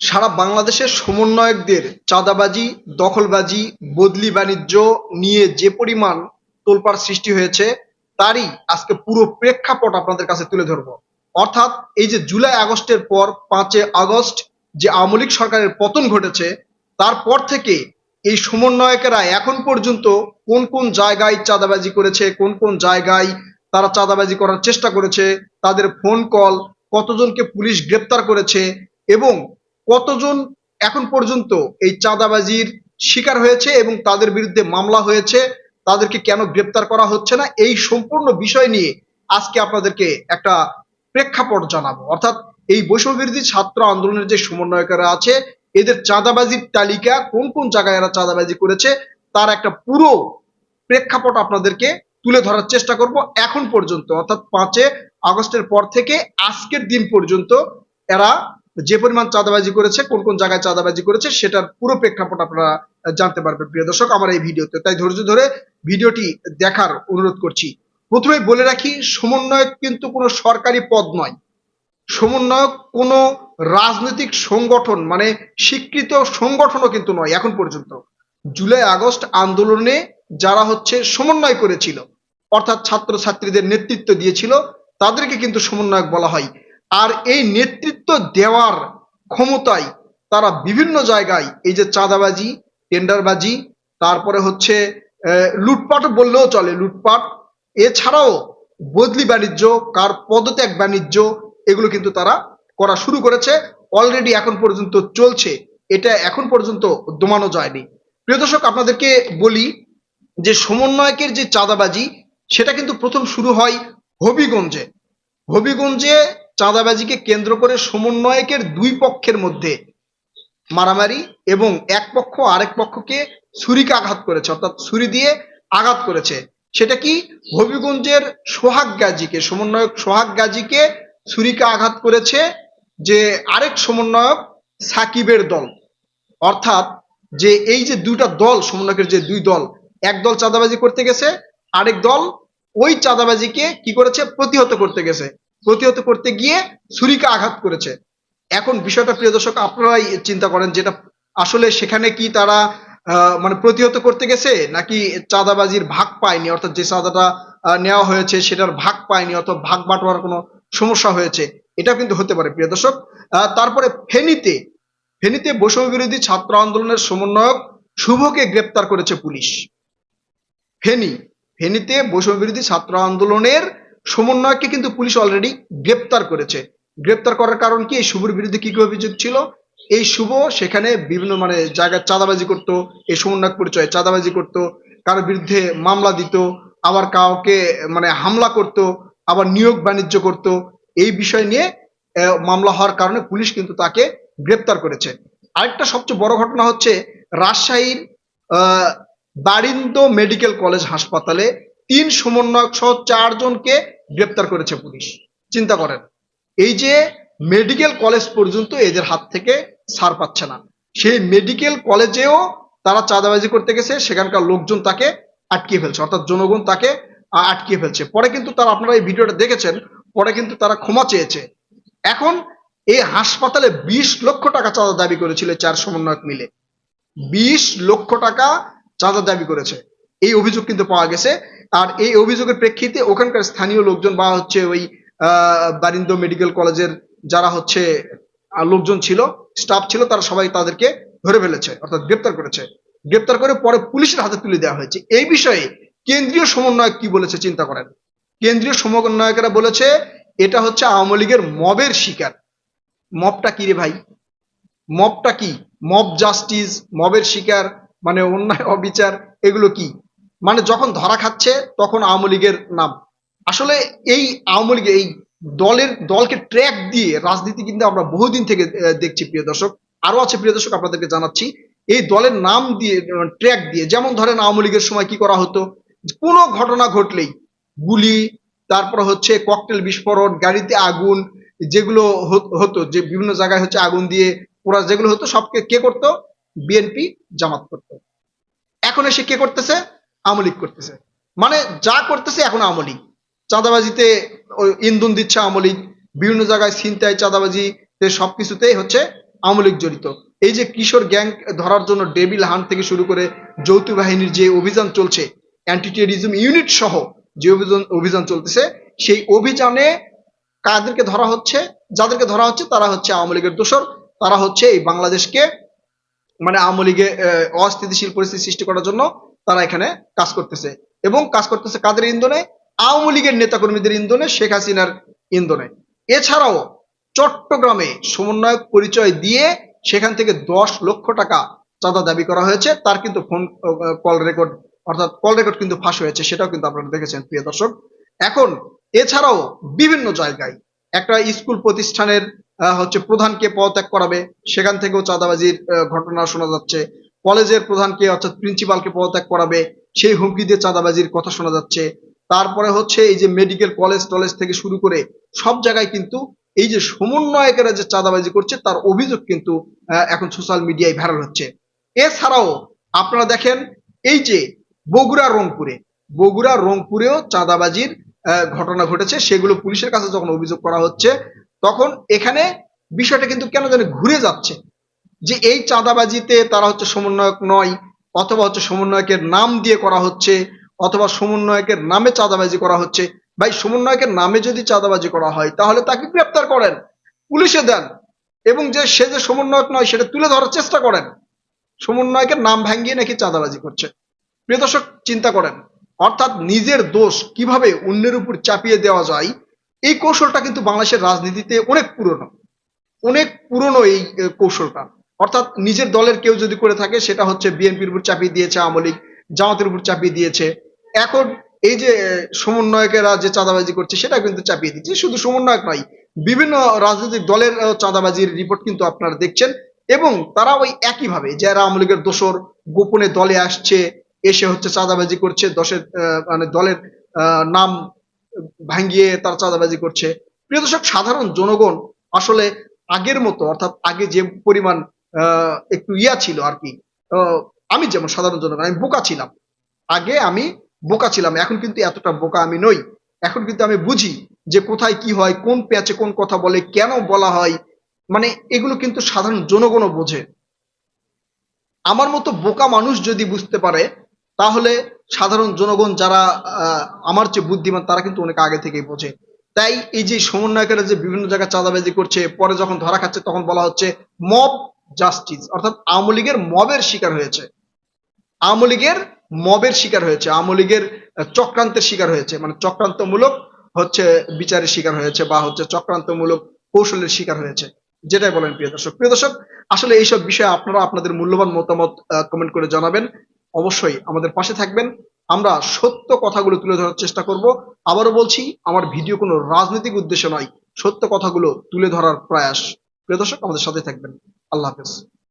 সারা বাংলাদেশের সমন্বয়কদের চাঁদাবাজি, দখলবাজি, বদলি বাণিজ্য নিয়ে যে পরিমাণ তোলপাড় সৃষ্টি হয়েছে, তারই আজকে পুরো প্রেক্ষাপট আপনাদের কাছে তুলে ধরবো। অর্থাৎ এই যে জুলাই আগস্টের পর পাঁচে আগস্ট যে আওয়ামী লীগ সরকারের পতন ঘটেছে, তারপর থেকে এই সমন্বয়কেরা এখন পর্যন্ত কোন কোন জায়গায় চাঁদাবাজি করেছে, কোন কোন জায়গায় তারা চাঁদাবাজি করার চেষ্টা করেছে, তাদের ফোন কল, কতজনকে পুলিশ গ্রেপ্তার করেছে এবং কতজন এখন পর্যন্ত এই চাঁদাবাজির শিকার হয়েছে এবং তাদের বিরুদ্ধে মামলা হয়েছে, তাদেরকে কেন গ্রেপ্তার করা হচ্ছে না? এই সম্পূর্ণ বিষয় নিয়ে আজকে আপনাদেরকে একটা প্রেক্ষাপট জানাব। অর্থাৎ এই বৈষম্য বিরোধী ছাত্র আন্দোলনের যে সমন্বয়কারা আছে, এদের চাঁদাবাজির তালিকা কোন কোন জায়গায় এরা চাঁদাবাজি করেছে, তার একটা পুরো প্রেক্ষাপট আপনাদেরকে তুলে ধরার চেষ্টা করব এখন পর্যন্ত। অর্থাৎ পাঁচে আগস্টের পর থেকে আজকের দিন পর্যন্ত এরা যে পরিমাণ চাঁদাবাজি করেছে, কোন কোন জায়গায় চাঁদাবাজি করেছে, সেটার পুরো প্রেক্ষাপট আপনারা জানতে পারবেন। প্রিয় দর্শক, আমার এই ভিডিওতে। তাই ধৈর্য ধরে ভিডিওটি দেখার অনুরোধ করছি। প্রথমে বলে রাখি, সমন্বয়ক কিন্তু কোনো সরকারি পদ নয়। সমন্বয়ক কোনো রাজনৈতিক সংগঠন মানে স্বীকৃত সংগঠনও কিন্তু নয় এখন পর্যন্ত। জুলাই, আগস্ট আন্দোলনে যারা হচ্ছে সমন্বয় করেছিল, অর্থাৎ ছাত্র ছাত্রীদের নেতৃত্ব দিয়েছিল, তাদেরকে কিন্তু সমন্বয়ক বলা হয়। আর এই নেতৃত্ব দেওয়ার ক্ষমতায় তারা বিভিন্ন জায়গায় এই যে চাঁদাবাজি, টেন্ডারবাজি, তারপরে হচ্ছে লুটপাট বললেও চলে লুটপাট। এছাড়াও বদলি বাণিজ্য, কার পদত্যাগ বাণিজ্য, এগুলো কিন্তু তারা করা শুরু করেছে। অলরেডি এখন পর্যন্ত চলছে। এটা এখন পর্যন্ত দমানো যায়নি। প্রিয় দর্শক, আপনাদেরকে বলি যে সমন্বয়কের যে চাঁদাবাজি, সেটা কিন্তু প্রথম শুরু হয় হবিগঞ্জে। হবিগঞ্জে চাঁদাবাজিকে কেন্দ্র করে সমন্বয়কের দুই পক্ষের মধ্যে মারামারি এবং এক পক্ষ আরেক পক্ষকে ছুরিকে আঘাত করেছে, অর্থাৎ ছুরি দিয়ে আঘাত করেছে। সেটা কি? হবিগঞ্জের সোহাগ গাজীকে, সমন্বয়ক সোহাগ গাজীকে ছুরিকা আঘাত করেছে যে আরেক সমন্বয়ক সাকিবের দল। অর্থাৎ যে এই যে দুটা দল, সমন্বয়কের যে দুই দল, এক দল চাঁদাবাজি করতে গেছে, আরেক দল ওই চাঁদাবাজিকে কি করেছে? প্রতিহত করতে গেছে। প্রতিহত করতে গিয়ে ছুরিকে আঘাত করেছে। এখন বিষয়টা, প্রিয় দর্শক, আপনারাই চিন্তা করেন যেটা আসলে সেখানে কি তারা মানে প্রতিহত করতে গেছে, নাকি চাঁদাবাজির ভাগ পায়নি, অর্থাৎ যে চাঁদাটা নেওয়া হয়েছে সেটার ভাগ পায়নি অথবা ভাগ বাটোয়ার কোনো সমস্যা হয়েছে এটা কিন্তু হতে পারে, প্রিয় দর্শক। তারপরে ফেনীতে ফেনীতে বৈষম্য বিরোধী ছাত্র আন্দোলনের সমন্বয়ক শুভকে গ্রেপ্তার করেছে পুলিশ। ফেনী, ফেনীতে বৈষম্য বিরোধী ছাত্র আন্দোলনের সমন্বয়কে কিন্তু পুলিশ অলরেডি গ্রেপ্তার করেছে। গ্রেপ্তার করার কারণ কি? এই শুভর বিরুদ্ধে কি কি অভিযোগ ছিল? এই শুভ সেখানে বিভিন্ন মানে জায়গায় চাঁদাবাজি করতো, এই সমন্বয়ক পরিচয়ে চাঁদাবাজি করতো, কারোর বিরুদ্ধে মামলা দিত, আবার কাউকে মানে হামলা করত, আবার নিয়োগ বাণিজ্য করত। এই বিষয় নিয়ে মামলা হওয়ার কারণে পুলিশ কিন্তু তাকে গ্রেপ্তার করেছে। আরেকটা সবচেয়ে বড় ঘটনা হচ্ছে রাজশাহীর দারিন্দ মেডিকেল কলেজ হাসপাতালে তিন সমন্বয়ক সহ চারজনকে গ্রেপ্তার করেছে পুলিশ। চিন্তা করেন, এই যে মেডিকেল কলেজ পর্যন্ত এদের হাত থেকে ছাড় পাচ্ছে না। সেই মেডিকেল কলেজেও তারা চাঁদাবাজি করতে গেছে, সেখানকার লোকজন তাকে আটকিয়ে ফেলছে, অর্থাৎ জনগণ তাকে আটকিয়ে ফেলছে। পরে কিন্তু তারা, আপনারা এই ভিডিওটা দেখেছেন, পরে কিন্তু তারা ক্ষমা চেয়েছে। এখন এই হাসপাতালে বিশ লক্ষ টাকা চাঁদা দাবি করেছিল চার সমন্বয়ক মিলে। বিশ লক্ষ টাকা চাঁদা দাবি করেছে। এই অভিযোগ কিন্তু পাওয়া গেছে আর এই অভিযোগের প্রেক্ষিতে ওখানকার স্থানীয় লোকজন বা হচ্ছে ওই আহ, দারিন্দ মেডিকেল কলেজের যারা হচ্ছে লোকজন ছিল স্টাফ ছিল তারা সবাই তাদেরকে ধরে ফেলেছে অর্থাৎ গ্রেপ্তার করেছে। গ্রেপ্তার করে পরে পুলিশের হাতে তুলে দেওয়া হয়েছে। এই বিষয়ে কেন্দ্রীয় সমন্বয়ক কি বলেছে চিন্তা করেন? কেন্দ্রীয় সমন্বয়কেরা বলেছে এটা হচ্ছে আওয়ামী লীগের মবের শিকার। মবটা কি রে ভাই? মবটা কি? মব জাস্টিস মবের শিকার মানে অন্যায় অবিচার এগুলো কি? মানে যখন ধরা খাচ্ছে, তখন আওয়ামী লীগের নাম। আসলে এই আওয়ামী লীগ এই দলের, দলকে ট্র্যাক দিয়ে রাজনীতি কিন্তু আমরা বহুদিন থেকে দেখছি, প্রিয় দর্শক। আরও আছে, প্রিয় দর্শক, আপনাদেরকে জানাচ্ছি। এই দলের নাম দিয়ে ট্র্যাক দিয়ে, যেমন ধরেন আওয়ামী লীগের সময় কি করা হতো? কোনো ঘটনা ঘটলেই গুলি, তারপর হচ্ছে ককটেল বিস্ফোরণ, গাড়িতে আগুন, যেগুলো হত- যে বিভিন্ন জায়গায় হচ্ছে আগুন দিয়ে পোড়া যেগুলো হতো, সবকে কে করতো? বিএনপি জামাত করতো। এখন এসে কে করতেছে? আওয়ামী লীগ করতেছে। মানে যা করতেছে এখন আওয়ামী লীগ। চাঁদাবাজিতে ইন্ধন দিচ্ছে আওয়ামী লীগ। বিভিন্ন জায়গায় ছিনতাই চাঁদাবাজি সবকিছুতেই হচ্ছে আওয়ামী লীগ জড়িত। এই যে কিশোর গ্যাং ধরার জন্য ডেভিল হান্ট থেকে শুরু করে যৌথ বাহিনীর যে অভিযান চলছে অ্যান্টি টেরিজম ইউনিট সহ যে অভিযান অভিযান চলতেছে সেই অভিযানে কাদেরকে ধরা হচ্ছে? যাদেরকে ধরা হচ্ছে তারা হচ্ছে আওয়ামী লীগের দোসর তারা হচ্ছে এই বাংলাদেশকে মানে আওয়ামী লীগে আহ, অস্থিতিশীল পরিস্থিতি সৃষ্টি করার জন্য তারা এখানে কাজ করতেছে। এবং কাজ করতেছে কাদের ইন্ধনে? আওয়ামী লীগের নেতাকর্মীদের ইন্ধনে, শেখ হাসিনার ইন্ধনে। এছাড়াও চট্টগ্রামে সমন্বয়ক পরিচয় দিয়ে সেখান থেকে দশ লক্ষ টাকা চাঁদা দাবি করা হয়েছে। তার কিন্তু ফোন কল রেকর্ড, অর্থাৎ কল রেকর্ড কিন্তু ফাঁস হয়েছে, সেটাও কিন্তু আপনারা দেখেছেন, প্রিয় দর্শক। এখন এছাড়াও বিভিন্ন জায়গায় একটা স্কুল প্রতিষ্ঠানের হচ্ছে প্রধানকে পদত্যাগ করাবে। সেখান থেকেও চাঁদাবাজির ঘটনা শোনা যাচ্ছে। কলেজের প্রধানকে অর্থাৎ প্রিন্সিপালকে পদত্যাগ করাবে, সেই হুমকি দিয়ে চাঁদাবাজির কথা শোনা যাচ্ছে। তারপরে হচ্ছে এই যে মেডিকেল কলেজ টলেজ থেকে শুরু করে সব জায়গায় কিন্তু এই যে সমন্বয়কেরা যে চাঁদাবাজি করছে, তার অভিযোগ কিন্তু এখন সোশ্যাল মিডিয়ায় ভাইরাল হচ্ছে। এছাড়াও আপনারা দেখেন এই যে বগুড়া রংপুরে, বগুড়া রংপুরেও চাঁদাবাজির ঘটনা ঘটেছে। সেগুলো পুলিশের কাছে যখন অভিযোগ করা হচ্ছে, তখন এখানে বিষয়টা কিন্তু কেন জানি ঘুরে যাচ্ছে। যে এই চাঁদাবাজিতে তারা হচ্ছে সমন্বয়ক নয়, অথবা হচ্ছে সমন্বয়কের নাম দিয়ে করা হচ্ছে, অথবা সমন্বয়কের নামে চাঁদাবাজি করা হচ্ছে। ভাই, সমন্বয়কের নামে যদি চাঁদাবাজি করা হয়, তাহলে তাকে গ্রেপ্তার করেন, পুলিশে দেন, এবং যে, সে যে সমন্বয়ক নয়, সেটা তুলে ধরার চেষ্টা করেন। সমন্বয়কের নাম ভাঙ্গিয়ে নাকি চাঁদাবাজি করছে। প্রিয় দর্শক, চিন্তা করেন, অর্থাৎ নিজের দোষ কীভাবে অন্যের উপর চাপিয়ে দেওয়া যায়, এই কৌশলটা কিন্তু বাংলাদেশের রাজনীতিতে অনেক পুরনো। অনেক পুরনো এই কৌশলটা। অর্থাৎ নিজের দলের কেউ যদি করে থাকে, সেটা হচ্ছে বিএনপির উপর চাপিয়ে দিয়েছে আওয়ামী লীগ, জামাতের উপর চাপিয়ে দিয়েছে। এখন এই যে সমন্বয়কেরা যে চাঁদাবাজি করছে, সেটা কিন্তু চাপিয়ে দিচ্ছে। শুধু সমন্বয়ক নয়, বিভিন্ন রাজনৈতিক দলের চাঁদাবাজির রিপোর্ট কিন্তু আপনারা দেখছেন এবং তারা ওই একইভাবে যারা আওয়ামী লীগের দোসর গোপনে দলে আসছে, এসে হচ্ছে চাঁদাবাজি করছে, দশের মানে দলের নাম ভাঙ্গিয়ে তারা চাঁদাবাজি করছে। প্রিয় দর্শক সাধারণ জনগণ আসলে আগের মতো, অর্থাৎ আগে যে পরিমাণ একটু ইয়া ছিল আর কি আমি যেমন সাধারণ জনগণ, আমি বোকা ছিলাম। আগে আমি বোকা ছিলাম, এখন কিন্তু এতটা বোকা আমি নই। এখন কিন্তু আমি বুঝি যে কোথায় কি হয়, কোন প্যাচে কোন কথা বলে, কেন বলা হয়। মানে এগুলো কিন্তু সাধারণ জনগণও বোঝে। আমার মতো বোকা মানুষ যদি বুঝতে পারে, তাহলে সাধারণ জনগণ যারা আমার চেয়ে বুদ্ধিমান, তারা কিন্তু অনেক আগে থেকেই বোঝে। তাই এই যে সমন্বয়কেরা যে বিভিন্ন জায়গায় চাঁদাবাজি করছে, পরে যখন ধরা খাচ্ছে, তখন বলা হচ্ছে, মব জাস্টিস অর্থাৎ আওয়ামী লীগের মবের শিকার হয়েছে। আওয়ামী লীগের মবের শিকার হয়েছে, আওয়ামী লীগের চক্রান্তের শিকার হয়েছে। মানে চক্রান্তমূলক হচ্ছে বিচারের শিকার হয়েছে বা হচ্ছে চক্রান্তমূলক কৌশলের শিকার হয়েছে। যেটাই বলেন প্রিয় দর্শক। প্রিয় দর্শক, আসলে এইসব বিষয়ে আপনারা আপনাদের মূল্যবান মতামত কমেন্ট করে জানাবেন। অবশ্যই আমাদের পাশে থাকবেন। আমরা সত্য কথাগুলো তুলে ধরার চেষ্টা করব। আবারও বলছি, আমার ভিডিও কোনো রাজনৈতিক উদ্দেশ্য নয়। সত্য কথাগুলো তুলে ধরার প্রয়াস। প্রিয় দর্শক, আমাদের সাথে থাকবেন। আল্লাহ হাফেজ।